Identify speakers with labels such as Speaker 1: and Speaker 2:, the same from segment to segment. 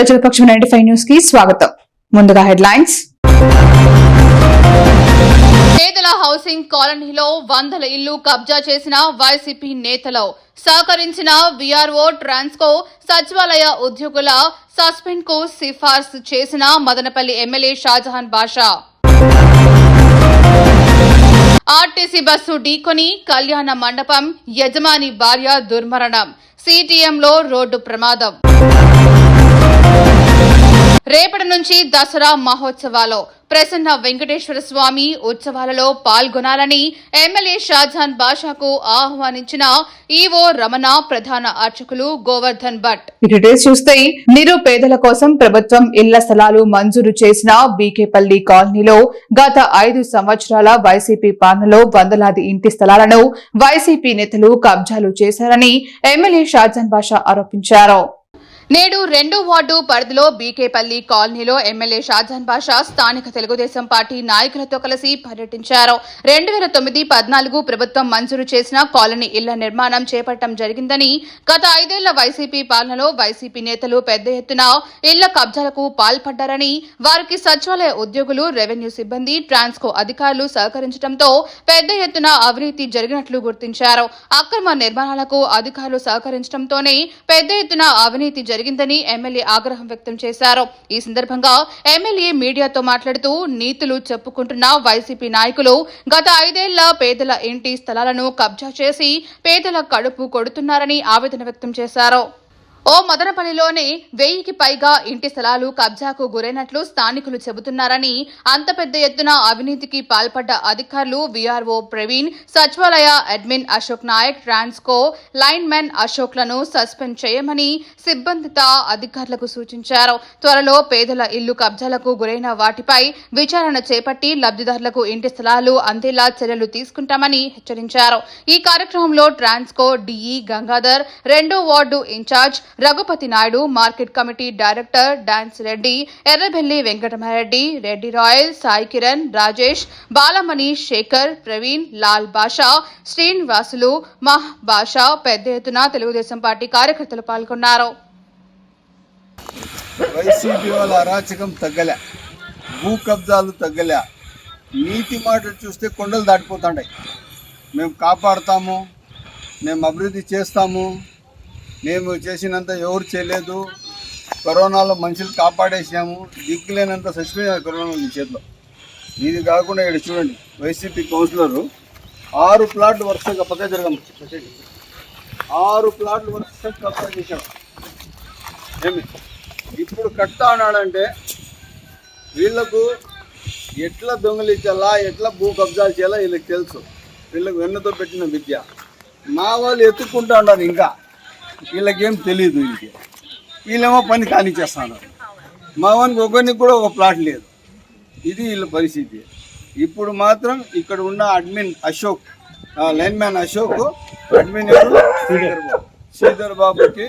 Speaker 1: ప్రజలపక్షం ninety five న్యూస్కి స్వాగతం. ముందుగా హెడ్లైన్స్.
Speaker 2: పేదల హౌసింగ్ కాలనీలో వందల ఇల్లు కబ్జా చేసిన వైసీపీ నేతలు. సహకరించిన విఆర్ఓ ట్రాన్స్కో సచివాలయ ఉద్యోగుల సస్పెండ్కు సిఫార్సు చేసిన Madanapalli MLA Shahjahan Basha. RTC bus ఢీకొని కళ్యాణ మండపం యజమాని భార్య దుర్మరణం. సిటిఎంలో రోడ్డు ప్రమాదం. రేపటి నుంచి దసరా మహోత్సవాలు. ప్రసన్న వెంకటేశ్వర స్వామి ఉత్సవాలలో పాల్గొనాలని ఎమ్మెల్యే షాజాన్ బాషాకు ఆహ్వానించిన ఈవో రమణ ప్రధాన అర్చకులు గోవర్ధన్ భట్.
Speaker 1: ఇటు చూస్తే నిరుపేదల కోసం ప్రభుత్వం ఇళ్ళ స్థలాలు మంజూరు చేసిన బీకేపల్లి కాలనీలో గత ఐదు సంవత్సరాల వైసీపీ పాలనలో వందలాది ఇంటి స్థలాలను వైసీపీ నేతలు కబ్జాలు చేశారని ఎమ్మెల్యే షాజాన్ బాషా ఆరోపించారు.
Speaker 2: నేడు రెండో వార్డు పరిధిలో బీకేపల్లి కాలనీలో ఎమ్మెల్యే షాజాన్ బాషా స్థానిక తెలుగుదేశం పార్టీ నాయకులతో కలిసి పర్యటించారు. రెండు వేల తొమ్మిది పద్నాలుగు ప్రభుత్వం మంజూరు చేసిన కాలనీ ఇళ్ళ నిర్మాణం చేపట్టడం జరిగిందని గత ఐదేళ్ళ వైసీపీ పాలనలో వైసీపీ నేతలు పెద్ద ఎత్తున ఇళ్ళ కబ్జాలకు పాల్పడ్డారని వారికి సచివాలయ ఉద్యోగులు రెవెన్యూ సిబ్బంది ట్రాన్స్కో అధికారులు సహకరించడంతో పెద్ద ఎత్తున అవినీతి జరిగినట్లు గుర్తించారు. అక్రమ నిర్మాణాలకు అధికారులు సహకరించడంతోనే పెద్ద ఎత్తున అవినీతి జరిగిందని ఎమ్మెల్యే ఆగ్రహం వ్యక్తం చేశారు. ఈ సందర్భంగా ఎమ్మెల్యే మీడియాతో మాట్లాడుతూ నీతులు చెప్పుకుంటున్న వైసీపీ నాయకులు గత ఐదేళ్ళ పేదల ఇంటి స్థలాలను కబ్జా చేసి పేదల కడుపు కొడుతున్నారని ఆవేదన వ్యక్తం చేశారు. ఓ మదనపల్లిలోనే వెయ్యికి పైగా ఇంటి స్థలాలు కబ్జాకు గురైనట్లు స్థానికులు చెబుతున్నారని అంత పెద్ద ఎత్తున అవినీతికి పాల్పడ్డ అధికారులు వీఆర్ఓ ప్రవీణ్ సచివాలయ admin Ashok Nayak Transco line men అశోక్లను suspend చేయమని సిబ్బందిత అధికారులకు సూచించారు. త్వరలో పేదల ఇల్లు కబ్జాలకు గురైన వాటిపై విచారణ చేపట్టి లబ్ధిదారులకు ఇంటి స్థలాలు అందేలా చర్యలు తీసుకుంటామని హెచ్చరించారు. ఈ కార్యక్రమంలో ట్రాన్స్కో డిఈ గంగాధర్ రెండో ward incharge Raghupati Naidu market committee director dance Reddy Errabelli Venkatamareddy Reddy royal Sai Kiran Rajesh Balamani Shekhar Praveen Lal Basha Srinivasulu మహ్ బాషా పెద్ద ఎత్తున తెలుగుదేశం పార్టీ కార్యకర్తలు పాల్గొన్నారు.
Speaker 3: వైసీపీ వాళ్ళ అరాచకం తగ్గలే. భూ కబ్జాలు తగ్గలే. నీతి మాటలు చూస్తే కొండలు దాటిపోతుంటాయి మేము కాపాడుతాము మేము అభివృద్ధి చేస్తాము మేము చేసినంత ఎవరు చేయలేదు. కరోనాలో మనుషులు కాపాడేసాము దిక్కులేనంత చచ్చిపోయారు కరోనా ఈ చేతిలో. ఇది కాకుండా ఇక్కడ చూడండి వైసీపీ కౌన్సిలరు ఆరు ప్లాట్లు వరుస పక్క జరగం. ఆరు ప్లాట్లు వరుస కబ్జా చేశాము ఏమి? ఇప్పుడు కట్టా అన్నాడంటే వీళ్ళకు ఎట్లా దొంగలించాలా ఎట్లా భూ కబ్జాలు చేయాలా వీళ్ళకి తెలుసు. వీళ్ళకు వెన్నతో పెట్టిన విద్య. మా వాళ్ళు ఎత్తుక్కుంటా ఉన్నారు ఇంకా. వీళ్ళకేం తెలియదు వీళ్ళకి వీళ్ళేమో పని కానిచ్చేస్తాను మా వానికి ఒకరికి కూడా ఒక ప్లాట్ లేదు. ఇది వీళ్ళ పరిస్థితి. ఇప్పుడు మాత్రం ఇక్కడ ఉన్న admin Ashok line man Ashok admin Sridhar Babu. Sridhar బాబుకి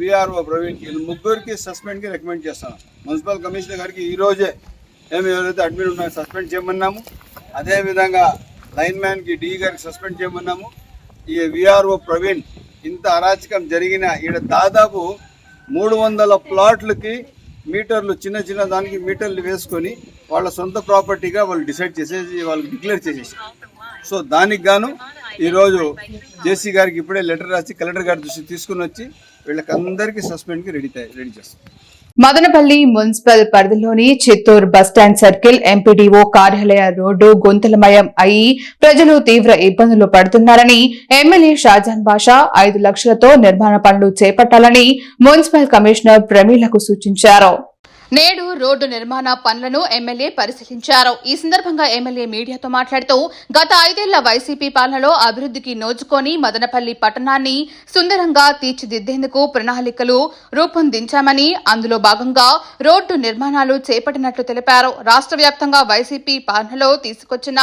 Speaker 3: విఆర్ఓ ప్రవీణ్ వీళ్ళు ముగ్గురికి సస్పెండ్కి రికమెండ్ చేస్తాను మున్సిపల్ కమిషనర్ గారికి ఈ రోజే మేము ఎవరైతే అడ్మిన్ ఉన్నారో సస్పెండ్ చేయమన్నాము. అదేవిధంగా లైన్ మ్యాన్కి డి గారికి సస్పెండ్ చేయమన్నాము. ఈ విఆర్ఓ ప్రవీణ్ ఇంత అరాచకం జరిగిన ఈడ దాదాపు మూడు వందల ప్లాట్లకి మీటర్లు చిన్న చిన్న దానికి మీటర్లు వేసుకొని వాళ్ళ సొంత ప్రాపర్టీగా వాళ్ళు డిసైడ్ చేసేసి వాళ్ళకి డిక్లేర్ చేసేసి. సో దానికి గాను ఈరోజు జేసీ గారికి ఇప్పుడే లెటర్ రాసి కలెక్టర్ గారి దృష్టికి తీసుకుని వచ్చి వీళ్ళకందరికీ సస్పెండ్కి రెడీ రెడీ చేస్తాం.
Speaker 1: మదనపల్లి మున్సిపల్ పరిధిలోని Chittoor bus stand circle MPDO కార్యాలయ రోడ్డు గుంతలమయం అయి ప్రజలు తీవ్ర ఇబ్బందులు పడుతున్నారని ఎమ్మెల్యే షాజాన్ బాషా ఐదు లక్షలతో నిర్మాణ పనులు చేపట్టాలని మున్సిపల్ కమిషనర్ ప్రమీలకు సూచించారు.
Speaker 2: నేడు రోడ్డు నిర్మాణ పనులను ఎమ్మెల్యే పరిశీలించారు. ఈ సందర్భంగా ఎమ్మెల్యే మీడియాతో మాట్లాడుతూ గత ఐదేళ్ళ వైసీపీ పాలనలో అభివృద్ధికి నోచుకొని మదనపల్లి పట్టణాన్ని సుందరంగా తీర్చిదిద్దేందుకు ప్రణాళికలు రూపొందించామని అందులో భాగంగా రోడ్డు నిర్మాణాలు చేపట్టినట్లు తెలిపారు. రాష్ట్ర వ్యాప్తంగా వైసీపీ పాలనలో తీసుకొచ్చిన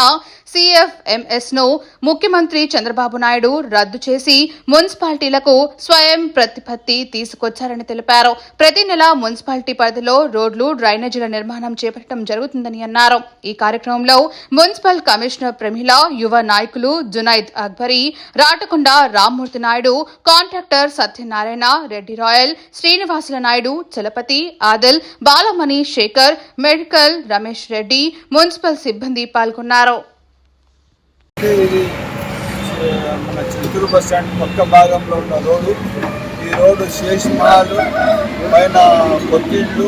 Speaker 2: సీఎఫ్ఎంఎస్ను ముఖ్యమంత్రి చంద్రబాబు నాయుడు రద్దు చేసి మున్సిపాలిటీలకు స్వయం ప్రతిపత్తి తీసుకొచ్చారని తెలిపారు. ప్రతి నెల మున్సిపాలిటీ పరిధిలో రోడ్లు డ్రైనేజీల నిర్మాణం చేపట్టడం జరుగుతుందని అన్నారు. ఈ కార్యక్రమంలో మున్సిపల్ కమిషనర్ ప్రమిళ యువ నాయకులు Junaid Akbari Ratakonda Rammurthy Naidu contractor Satyanarayana Reddy Rayal Srinivasula Naidu Chalapathi Adil Balamani Shekhar medical Ramesh Reddy municipal సిబ్బంది పాల్గొన్నారు.
Speaker 3: మన చిత్తూరు బస్ స్టాండ్ పక్క భాగంలో ఉన్న రోడ్డు. ఈ రోడ్డు శేష్ మహాల్ పైన కొత్తిళ్ళు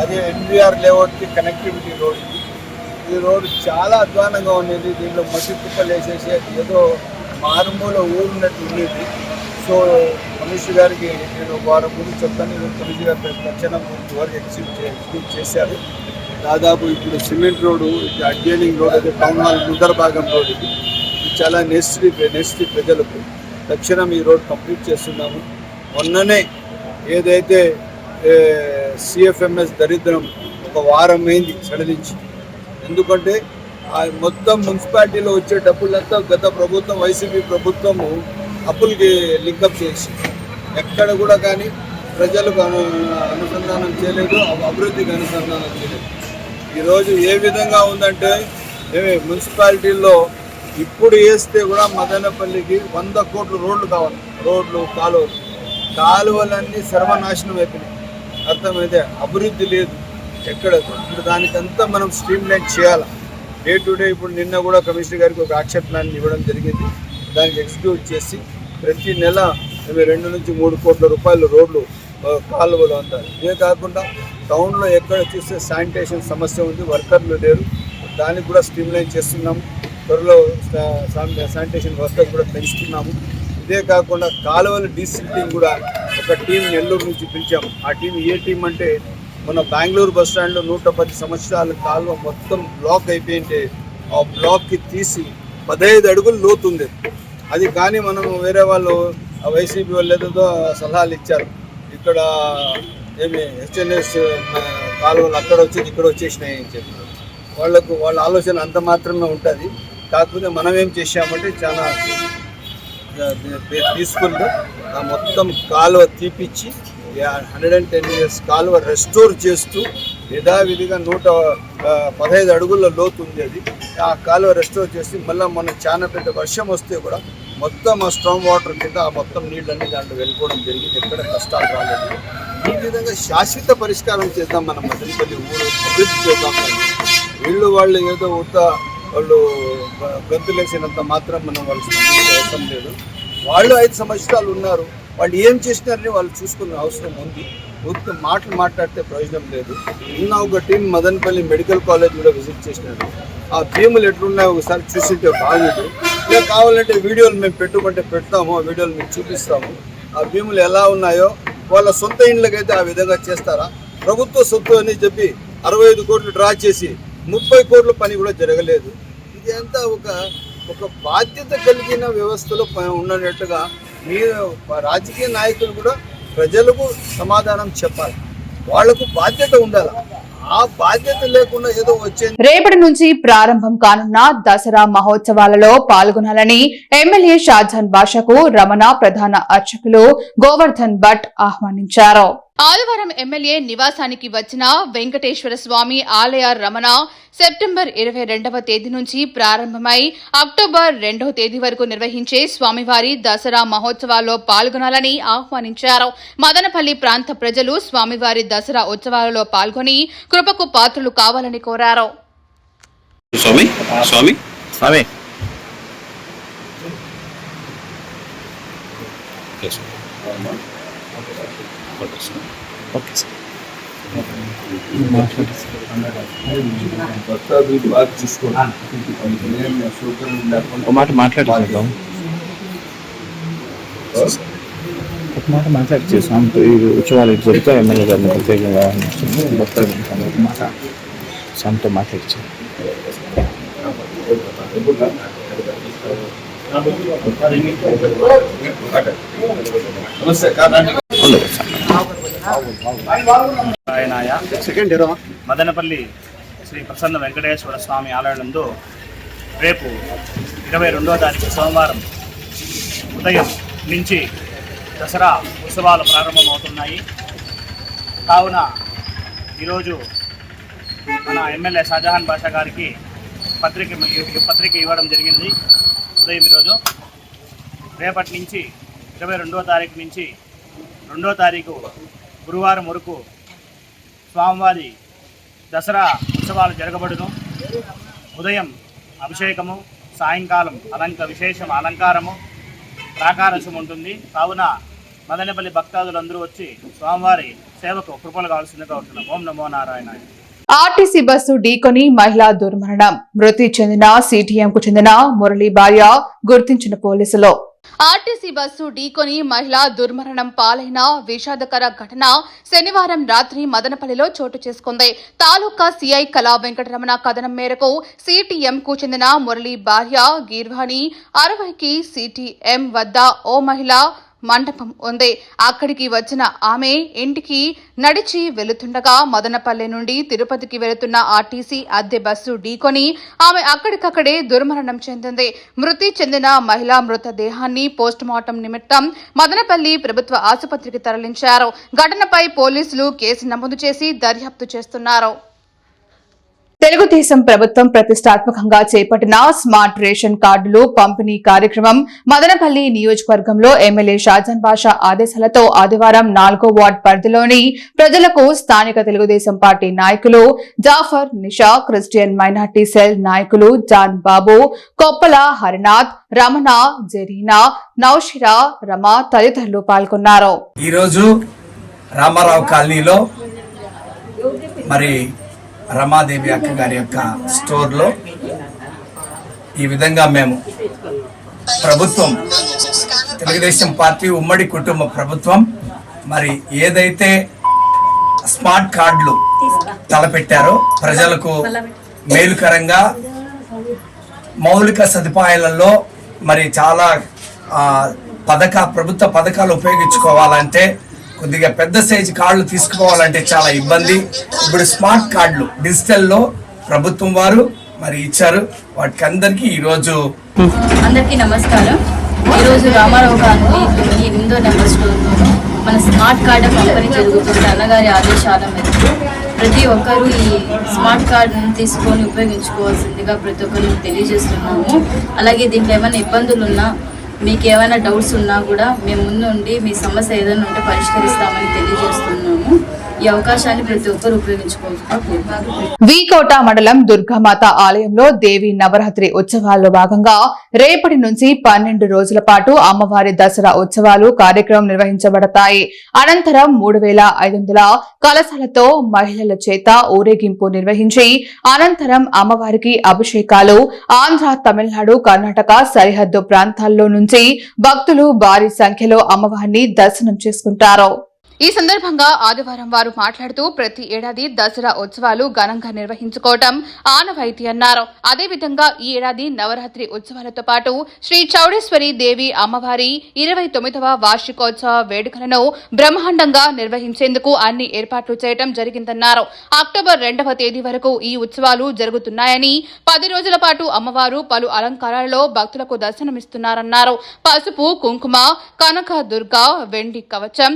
Speaker 3: అదే ఎన్బిఆర్ లేఅవుట్కి కనెక్టివిటీ రోడ్ ఈ రోడ్డు చాలా అధ్వానంగా ఉండేది. దీంట్లో మట్టి కుప్పలు వేసేసి ఏదో మారుమూల ఊరున్నట్టు ఉండేది. సో మనిషి గారికి నేను వారం ముందు చెప్తాను. ఇది కమిషనర్ గారి తక్షణం వరకు ఎగ్జిక్యూట్ చే- ఎగ్జిక్యూట్ చేశారు. దాదాపు ఇప్పుడు సిమెంట్ రోడ్డు అడ్జైనింగ్ రోడ్ అయితే టౌన్ హాల్ ముందర భాగం రోడ్ ఇది. ఇది చాలా నెస్టీ నెస్టీ ప్రజలకు. తక్షణం ఈ రోడ్ కంప్లీట్ చేస్తున్నాము. మొన్ననే ఏదైతే సిఎఫ్ఎంఎస్ దరిద్రం ఒక వారం అయింది సడలించి ఎందుకంటే ఆ మొత్తం మున్సిపాలిటీలో వచ్చే డబ్బులంతా గత ప్రభుత్వం వైసీపీ ప్రభుత్వము అప్పులకి లింకప్ చేసి ఎక్కడ కూడా కానీ ప్రజలకు అనుసంధానం చేయలేదు అభివృద్ధికి అనుసంధానం చేయలేదు. ఈరోజు ఏ విధంగా ఉందంటే మున్సిపాలిటీల్లో ఇప్పుడు వేస్తే కూడా మదనపల్లికి వంద కోట్ల రోడ్లు కావాలి రోడ్లు కాలువలు కాలువలన్నీ సర్వనాశనం అయిపోయినాయి. అర్థమైతే అభివృద్ధి లేదు. ఎక్కడ? ఇప్పుడు దానికంతా మనం స్ట్రీమ్ లైన్ చేయాలి? డే టు డే ఇప్పుడు నిన్న కూడా కమిషనర్ గారికి ఒక యాక్షన్ ప్లాన్ ఇవ్వడం జరిగింది. దానికి ఎగ్జిక్యూట్ చేసి ప్రతి నెల ఇవి రెండు నుంచి మూడు కోట్ల రూపాయలు రోడ్లు కాలువలు అంటారు. ఇదే కాకుండా టౌన్లో ఎక్కడ చూస్తే శానిటేషన్ సమస్య ఉంది వర్కర్లు లేరు. దానికి కూడా స్ట్రీమ్ లైన్ చేస్తున్నాము. త్వరలో శానిటేషన్ వర్కర్స్ కూడా పెంచుతున్నాము. ఇదే కాకుండా కాలువల డీసిల్టింగ్ కూడా ఒక టీం నెల్లూరు నుంచి పిలిచాము ఆ టీం ఏ టీం అంటే మన బెంగళూరు బస్ స్టాండ్లో నూట పది సంవత్సరాల కాలువ మొత్తం బ్లాక్ అయిపోయింటే ఆ బ్లాక్కి తీసి పదహైదు అడుగులు లోతుంది అది కానీ మనం వేరే వాళ్ళు ఆ వైసీపీ వాళ్ళు ఏదో సలహాలు ఇచ్చారు. ఇక్కడ ఏమి హెచ్ఎన్ఎస్ కాలువలు అక్కడ వచ్చేది ఇక్కడ వచ్చేసినాయి అని చెప్పి. వాళ్ళకు వాళ్ళ ఆలోచన అంత మాత్రమే ఉంటుంది. కాకపోతే మనం ఏం చేసామంటే చాలా తీసుకుంటూ ఆ మొత్తం కాలువ తీపిచ్చి హండ్రెడ్ అండ్ టెన్ ఇయర్స్ కాలువ రెస్టోర్ చేస్తూ యథావిధిగా నూట పదహైదు అడుగుల లోతు ఉంది అది ఆ కాలువ రెస్టోర్ చేసి మళ్ళీ మొన్న చాలా పెద్ద వర్షం వస్తే కూడా మొత్తం ఆ స్ట్రాంగ్ వాటర్ కింద ఆ మొత్తం నీళ్ళన్నీ దాంట్లో వెళ్ళిపోవడం జరిగింది. ఎక్కడ కష్టాలు రాలేదు. ఈ విధంగా శాశ్వత పరిష్కారం చేద్దాం మనం మదనపల్లి ఊరు అభివృద్ధి చేద్దాం వీళ్ళు వాళ్ళు ఏదో ఉత్త వాళ్ళు గంతులేసినంత మాత్రం మనం వాళ్ళు అవసరం లేదు. వాళ్ళు ఐదు సంవత్సరాలు ఉన్నారు. వాళ్ళు ఏం చేసినారని వాళ్ళు చూసుకునే అవసరం ఉంది. ఊరికి మాటలు మాట్లాడితే ప్రయోజనం లేదు. నిన్న ఒక టీం మదనపల్లి మెడికల్ కాలేజ్ కూడా విజిట్ చేసినారు. ఆ భీములు ఎట్లున్నాయో ఒకసారి చూసింటే బాగుంది ఇలా కావాలంటే వీడియోలు మేము పెట్టుకుంటే పెడతాము. ఆ వీడియోలు మేము చూపిస్తాము. ఆ భీములు ఎలా ఉన్నాయో వాళ్ళ సొంత ఇండ్లకైతే ఆ విధంగా చేస్తారా? ప్రభుత్వ సొత్తు అని చెప్పి అరవై ఐదు కోట్లు డ్రా చేసి ముప్పై కోట్ల పని కూడా జరగలేదు. ఇది అంతా ఒక ఒక బాధ్యత కలిగిన వ్యవస్థలో ఉన్నట్టుగా మీరు రాజకీయ నాయకులు కూడా ప్రజలకు సమాధానం చెప్పాలి. వాళ్ళకు బాధ్యత ఉండాలి. ఆ బాధ్యత లేకుండా ఏదో వచ్చే
Speaker 1: రేపటి నుంచి ప్రారంభం కానున్న దసరా మహోత్సవాలలో పాల్గొనాలని ఎమ్మెల్యే షాజాన్ బాషాకు రమణ ప్రధాన అర్చకులు గోవర్ధన్ భట్ ఆహ్వానించారు.
Speaker 2: ఆదివారం ఎమ్మెల్యే నివాసానికి వచ్చిన వెంకటేశ్వర స్వామి ఆలయ రమణ సెప్టెంబర్ ఇరవై రెండవ తేదీ నుంచి ప్రారంభమై అక్టోబర్ రెండవ తేదీ వరకు నిర్వహించే స్వామివారి దసరా మహోత్సవాల్లో పాల్గొనాలని ఆహ్వానించారు. మదనపల్లి ప్రాంత ప్రజలు స్వామివారి దసరా ఉత్సవాలలో పాల్గొని కృపకు పాత్రులు కావాలని కోరారు.
Speaker 4: స్వామి స్వామి.
Speaker 5: స్వామి.
Speaker 4: Yes. Sir.
Speaker 5: Okay sir. ఒక మాట మాట్లాడుకుందాం ఒక మాట మాట్లాడి చేసాం ఈ ఉత్సవాలు ఇటు జరిగితే ఎమ్మెల్యే గారిని ప్రత్యేకంగా. భక్తులు మాట స్వామితో మాట్లాడించాం ఉండదు సార్.
Speaker 6: ఆయనాయ మదనపల్లి శ్రీ ప్రసన్న వెంకటేశ్వర స్వామి ఆలయంలో రేపు ఇరవై రెండవ తారీఖు సోమవారం ఉదయం నుంచి దసరా ఉత్సవాలు ప్రారంభమవుతున్నాయి. కావున ఈరోజు మన ఎమ్మెల్యే షాజహాన్ బాషా గారికి పత్రిక పత్రిక ఇవ్వడం జరిగింది ఉదయం ఈరోజు. రేపటి నుంచి ఇరవై రెండో తారీఖు నుంచి రెండో తారీఖు గురువారం వరకు స్వామివారి దసరా ఉత్సవాలు జరగబడును. ఉదయం అభిషేకము సాయంకాలం అలంక విశేషం అలంకారము ప్రాకారసం ఉంటుంది. కావున మదనపల్లి భక్తాదులందరూ వచ్చి స్వామివారి సేవకు కృపలు కావాల్సిందిగా ఉంటున్నాం ఓం నమో నారాయణ
Speaker 1: ఆర్టీసీ బస్సు ఢీకొని మహిళా దుర్మరణం. మృతి చెందిన సిటిఎంకు చెందిన మురళీ భార్య గుర్తించిన పోలీసులు.
Speaker 2: ఆర్టీసీ బస్సు ఢీకొని మహిళ దుర్మరణం పాలైన విషాదకర ఘటన శనివారం రాత్రి మదనపల్లిలో చోటు చేసుకుంది. తాలూకా సిఐ కళా వెంకటరమణ కథనం మేరకు సిటీఎంకు చెందిన మురళీ భార్య గీర్వాణి అరవైకి సిటిఎం వద్ద ఓ మహిళ మండపం ఉంది. అక్కడికి వచ్చిన ఆమె ఇంటికి నడిచి వెళుతుండగా మదనపల్లె నుండి తిరుపతికి వెళుతున్న ఆర్టీసీ అద్దె బస్సు ఢీకొని ఆమె అక్కడికక్కడే దుర్మరణం చెందింది. మృతి చెందిన మహిళా మృతదేహాన్ని పోస్టుమార్టం నిమిత్తం మదనపల్లి ప్రభుత్వ ఆసుపత్రికి తరలించారు. ఘటనపై పోలీసులు కేసు నమోదు చేసి దర్యాప్తు చేస్తున్నారు.
Speaker 1: తెలుగుదేశం ప్రభుత్వం ప్రతిష్టాత్మకంగా చేపట్టిన స్మార్ట్ రేషన్ కార్డులు పంపిణీ కార్యక్రమం మదనపల్లి నియోజకవర్గంలో ఎమ్మెల్యే షాజాన్ బాషా ఆదేశాలతో ఆదివారం నాలుగో వార్డ్ పరిధిలోని ప్రజలకు స్థానిక తెలుగుదేశం పార్టీ నాయకులు Jafar Nisha Christian minority cell నాయకులు జాన్ బాబు కొప్పల హరినాథ్ రమణ జెరీనా నౌషిరా రమ తదితరులు పాల్గొన్నారు.
Speaker 7: ఈరోజు రామారావు కాలనీలో మరి రమాదేవి అక్క గారి యొక్క స్టోర్లో ఈ విధంగా మేము ప్రభుత్వం తెలుగుదేశం పార్టీ ఉమ్మడి కుటుంబ ప్రభుత్వం మరి ఏదైతే స్మార్ట్ కార్డులు తలపెట్టారో ప్రజలకు మేలుకరంగా మౌలిక సదుపాయాలలో మరి చాలా పథక ప్రభుత్వ పథకాలు ఉపయోగించుకోవాలంటే కొద్దిగా పెద్ద సైజు కార్డులు తీసుకుపోవాలంటే చాలా ఇబ్బంది. ఇప్పుడు స్మార్ట్ కార్డులు డిజిటల్లో ప్రభుత్వం వారు మరి ఇచ్చారు. వాటికి అందరికీ ఈరోజు
Speaker 8: అందరికీ నమస్కారం. ఈరోజు రామారావు గాంధీ ఈ ఎనిమిదో నెంబర్ స్టోర్లో మన స్మార్ట్ కార్డు పంపిణీ జరుగుతుంది అన్నగారి ఆదేశాల మేరకు ప్రతి ఒక్కరూ ఈ స్మార్ట్ కార్డును తీసుకొని ఉపయోగించుకోవాల్సిందిగా ప్రతి ఒక్కరికి తెలియజేస్తున్నాము. అలాగే దీంట్లో ఏమైనా ఇబ్బందులు ఉన్నా మీకు ఏమైనా డౌట్స్ ఉన్నా కూడా మేము ముందుండి మీ సమస్య ఏదైనా ఉంటే పరిష్కరిస్తామని తెలియజేస్తున్నాము. ఈ అవకాశాన్ని ప్రతి ఒక్కరు
Speaker 1: వీకోట మండలం దుర్గామాత ఆలయంలో దేవి నవరాత్రి ఉత్సవాల్లో భాగంగా రేపటి నుంచి పన్నెండు రోజుల పాటు అమ్మవారి దసరా ఉత్సవాలు కార్యక్రమం నిర్వహించబడతాయి. అనంతరం మూడు వేల ఐదు వందల కలశాలతో మహిళల చేత ఊరేగింపు నిర్వహించి అనంతరం అమ్మవారికి అభిషేకాలు ఆంధ్ర తమిళనాడు కర్ణాటక సరిహద్దు ప్రాంతాల్లో నుంచి భక్తులు భారీ సంఖ్యలో అమ్మవారిని దర్శనం చేసుకుంటారు.
Speaker 2: ఈ సందర్భంగా ఆదివారం వారు మాట్లాడుతూ ప్రతి ఏడాది దసరా ఉత్సవాలు ఘనంగా నిర్వహించుకోవటం ఆనవాయితీ అన్నారు. అదేవిధంగా ఈ ఏడాది నవరాత్రి ఉత్సవాలతో పాటు శ్రీ చౌడేశ్వరి దేవి అమ్మవారి ఇరవై తొమ్మిదవ వార్షికోత్సవ వేడుకలను బ్రహ్మాండంగా నిర్వహించేందుకు అన్ని ఏర్పాట్లు చేయడం జరిగిందన్నారు. అక్టోబర్ రెండవ తేదీ వరకు ఈ ఉత్సవాలు జరుగుతున్నాయని పది రోజుల పాటు అమ్మవారు పలు అలంకారాలలో భక్తులకు దర్శనమిస్తున్నారన్నారు. పసుపు కుంకుమ కనక దుర్గా వెండి కవచం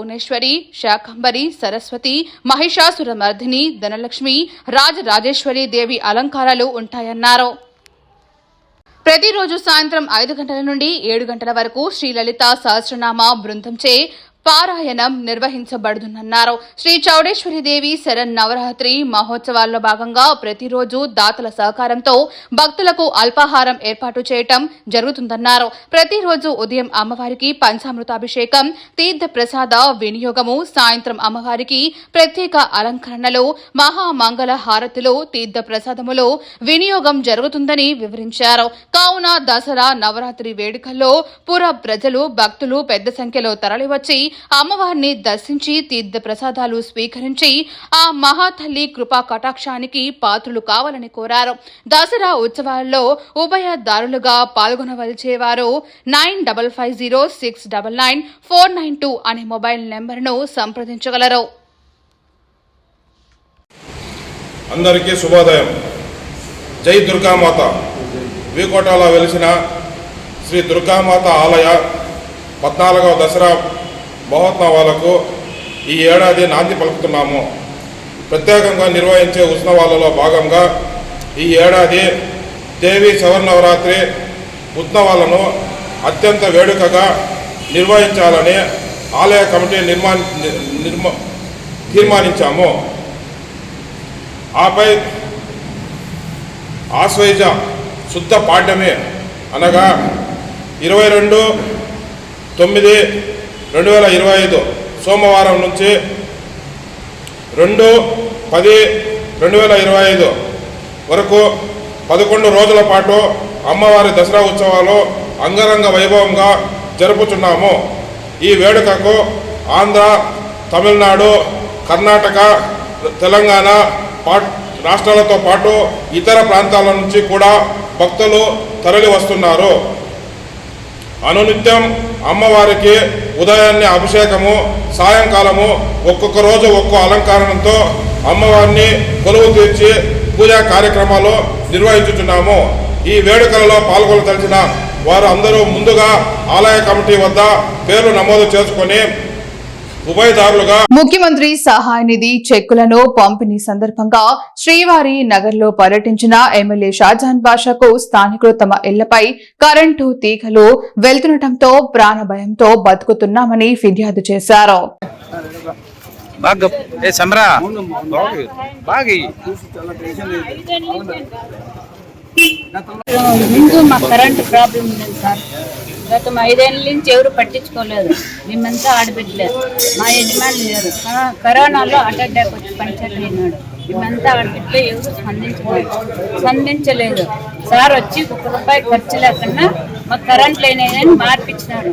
Speaker 2: భువనేశ్వరి శాకంబరి సరస్వతి మహిషాసురమర్ధిని ధనలక్ష్మి రాజరాజేశ్వరి దేవి అలంకారాలు ఉంటాయన్నారు. ప్రతిరోజు సాయంత్రం ఐదు గంటల నుండి ఏడు గంటల వరకు శ్రీలలిత సహస్రనామ బృందంచే పారాయణం నిర్వహించబడుతుందన్నారు. శ్రీ చౌడేశ్వరి దేవి శరణ్ నవరాత్రి మహోత్సవాల్లో భాగంగా ప్రతిరోజు దాతల సహకారంతో భక్తులకు అల్పాహారం ఏర్పాటు చేయటం జరుగుతుందన్నారు. ప్రతిరోజు ఉదయం అమ్మవారికి పంచామృతాభిషేకం తీర్థ ప్రసాద వినియోగము సాయంత్రం అమ్మవారికి ప్రత్యేక అలంకరణలు మహామంగళ హారతులు తీర్థ ప్రసాదములు వినియోగం జరుగుతుందని వివరించారు. కావున దసరా నవరాత్రి వేడుకల్లో పుర ప్రజలు భక్తులు పెద్ద సంఖ్యలో తరలివచ్చి అమ్మవారిని దర్శించి తీర్థ ప్రసాదాలు స్వీకరించి ఆ మహాతల్లి కృపా కటాక్షానికి పాత్రులు కావాలని కోరారు. దసరా ఉత్సవాల్లో ఉభయదారులుగా పాల్గొనవలచేవారు nine double five zero six double nine four nine two అనే మొబైల్ నెంబర్ను సంప్రదించగలరు.
Speaker 9: అందరికీ శుభోదయం. జై దుర్గామాత. వికోటలో వెలిసిన శ్రీ దుర్గామాత ఆలయ పద్నాలుగవ దసరా మహోత్సవాలకు ఈ ఏడాది నాంది పలుకుతున్నాము. ప్రత్యేకంగా నిర్వహించే ఉత్సవాలలో భాగంగా ఈ ఏడాది దేవి శవన్నవరాత్రి ఉత్సవాలను అత్యంత వేడుకగా నిర్వహించాలని ఆలయ కమిటీ నిర్మా నిర్మ తీర్మానించాము. ఆపై ఆశ్వయుజ శుద్ధ పాఠ్యమే అనగా ఇరవై రెండు తొమ్మిది రెండు వేల ఇరవై ఐదు సోమవారం నుంచి రెండు పది రెండు వేల ఇరవై ఐదు వరకు పదకొండు రోజుల పాటు అమ్మవారి దసరా ఉత్సవాలు అంగరంగ వైభవంగా జరుపుచున్నాము. ఈ వేడుకకు ఆంధ్ర తమిళనాడు కర్ణాటక తెలంగాణ రాష్ట్రాలతో పాటు ఇతర ప్రాంతాల నుంచి కూడా భక్తులు తరలి వస్తున్నారు అనునిత్యం అమ్మవారికి ఉదయాన్నే అభిషేకము సాయంకాలము ఒక్కొక్క రోజు ఒక్కో అలంకారంతో అమ్మవారిని కొలువు తీర్చి పూజా కార్యక్రమాలు నిర్వహించుచున్నాము. ఈ వేడుకలలో పాల్గొనదలిచిన వారు అందరూ ముందుగా ఆలయ కమిటీ వద్ద పేర్లు నమోదు చేసుకొని ఉభయదారులుగా
Speaker 1: ముఖ్యమంత్రి సహాయ నిధి చెక్కులను పంపిణీ సందర్భంగా శ్రీవారి నగర్లో పర్యటించిన ఎమ్మెల్యే షాజహాన్ బాషాకు స్థానికులు తమ ఇళ్ళపై కరెంటు తీగలు వెళ్తుండటంతో ప్రాణ భయంతో బతుకుతున్నామని ఫిర్యాదు చేశారు
Speaker 10: ముందు కరెంటు ప్రాబ్లం ఉంది సార్ గత ఐదేళ్ళ నుంచి ఎవరు పట్టించుకోలేదు. మేమంతా ఆడబిడ్డలేదు మా యజమాని లేరు కరోనాలో హార్ట్ అటాక్ వచ్చి పంచర్ అయినాడు మేమంతా ఆడబిడ్డలో ఎవరు స్పందించలేదు. స్పందించలేదు. సార్ వచ్చి ఒక రూపాయి ఖర్చు లేకుండా మాకు కరెంట్ లేని మార్పించినాడు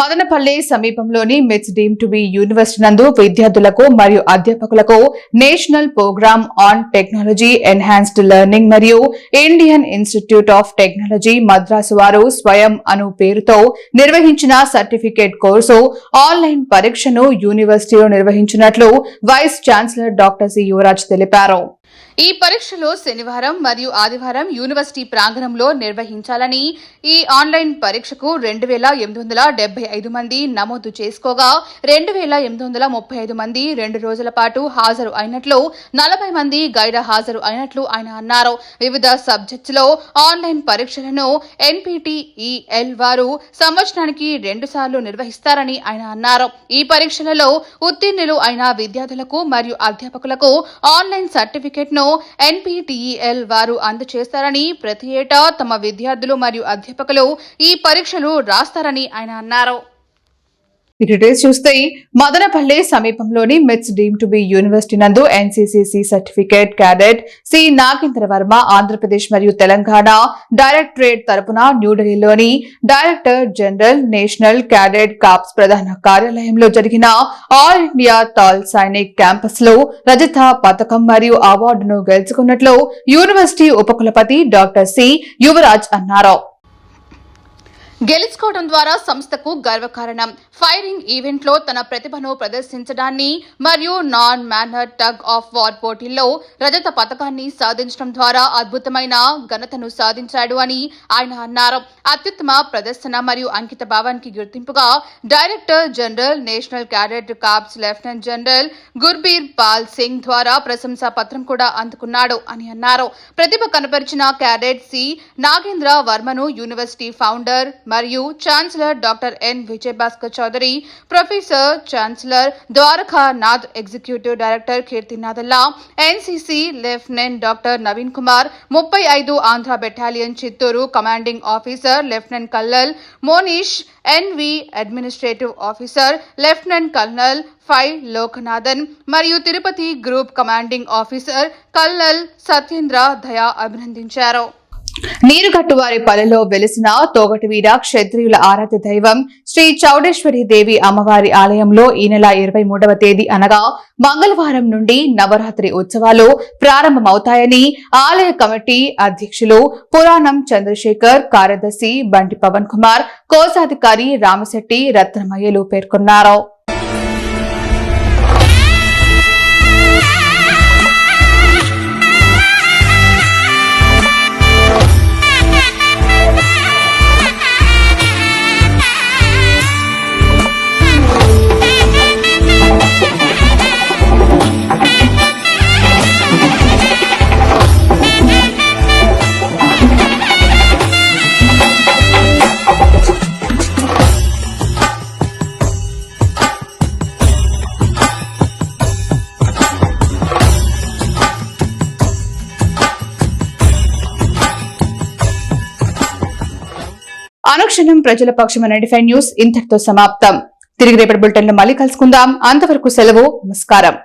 Speaker 1: మదనపల్లి సమీపంలోని మిట్స్ డీమ్ టు బి యూనివర్సిటీ నందు విద్యార్థులకు మరియు అధ్యాపకులకు national programme on technology enhanced learning మరియు Indian Institute of Technology Madras వారు స్వయం అను పేరుతో నిర్వహించిన సర్టిఫికేట్ కోర్సు ఆన్లైన్ పరీక్షను యూనివర్సిటీలో నిర్వహించినట్లు vice chancellor doctor C Yuvaraj తెలిపారు.
Speaker 2: ఈ పరీక్షలు శనివారం మరియు ఆదివారం యూనివర్సిటీ ప్రాంగణంలో నిర్వహించాలని ఈ ఆన్లైన్ పరీక్షకు రెండు వేల ఎనిమిది వందల డెబ్బై ఐదు మంది నమోదు చేసుకోగా రెండు వేల ఎనిమిది వందల ముప్పై ఐదు మంది రెండు రోజుల పాటు హాజరు అయినట్లు నలభై మంది గైడ హాజరు అయినట్లు ఆయన అన్నారు. వివిధ సబ్జెక్టులో ఆన్లైన్ పరీక్షలను ఎన్పిటిఈఎల్ వారు సంవత్సరానికి రెండు సార్లు నిర్వహిస్తారని ఆయన అన్నారు. ఈ పరీక్షలలో ఉత్తీర్ణులు అయిన విద్యార్థులకు మరియు అధ్యాపకులకు ఆన్లైన్ సర్టిఫికెట్ను ఎన్పిటిఈఎల్ వారు అందజేస్తారని ప్రతి ఏటా తమ విద్యార్థులు మరియు అధ్యాపకులు ఈ పరీక్షలు రాస్తారని ఆయన అన్నారు.
Speaker 1: డీటెయిల్స్ చూస్తే మదనపల్లి సమీపంలోని మెట్స్ డీమ్ టు బి యూనివర్సిటీ నందు NCCC certificate cadet C Nagendra Varma Andhra Pradesh మరియు తెలంగాణ డైరెక్టరేట్ తరపున న్యూఢిల్లీలోని director general national cadet corps ప్రధాన కార్యాలయంలో జరిగిన ఆల్ ఇండియా తాల్ సైనిక్ క్యాంపస్లో రజత పథకం మరియు అవార్డును గెలుచుకున్నట్లు యూనివర్సిటీ ఉపకులపతి డాక్టర్ సి యువరాజ్ అన్నారు
Speaker 2: గెలుచుకోవడం ద్వారా సంస్థకు గర్వకారణం. ఫైరింగ్ ఈవెంట్లో తన ప్రతిభను ప్రదర్శించడాన్ని మరియు నాన్ మ్యానర్ టగ్ ఆఫ్ వార్ పోటీల్లో రజత పథకాన్ని సాధించడం ద్వారా అద్భుతమైన ఘనతను సాధించాడు అని ఆయన అన్నారు. అత్యుత్తమ ప్రదర్శన మరియు అంకిత భావానికి గుర్తింపుగా director general National Cadet Corps lieutenant general Gurbir Pal Singh ద్వారా ప్రశంసా పత్రం కూడా అందుకున్నాడు అని అన్నారు. ప్రతిభ కనపరిచిన క్యాడెట్ సి నాగేంద్ర వర్మను యూనివర్సిటీ ఫౌండర్ మరియు chancellor doctor N Vijayabhaskar Chowdary professor chancellor Dwarakanath executive director కీర్తినాథల్లా NCC lieutenant doctor Naveen Kumar ముప్పై ఐదు Andhra battalion Chittoor commanding officer lieutenant colonel Monish NV administrative officer lieutenant colonel ఫై లోకనాథన్ మరియు Tirupati group commanding officer colonel Satyendra Daya అభినందించారు.
Speaker 1: నీరుగట్టువారి పల్లెలో వెలిసిన తోగటివీర క్షత్రియుల ఆరాధ్య దైవం శ్రీ చౌడేశ్వరి దేవి అమ్మవారి ఆలయంలో ఈ నెల ఇరవై మూడవ తేదీ అనగా మంగళవారం నుండి నవరాత్రి ఉత్సవాలు ప్రారంభమవుతాయని ఆలయ కమిటీ అధ్యక్షులు పురాణం చంద్రశేఖర్ కార్యదర్శి బంటి పవన్ కుమార్ కోశాధికారి రామశెట్టి రత్నమయ్యలు పేర్కొన్నారు.
Speaker 11: అనుక్షణం ప్రజల పక్షం నైన్టీ న్యూస్ ఇంతటితో సమాప్తం. తిరిగి రేపటి బులెటిన్లో మళ్ళీ కలుసుకుందాం. అంతవరకు సెలవు నమస్కారం.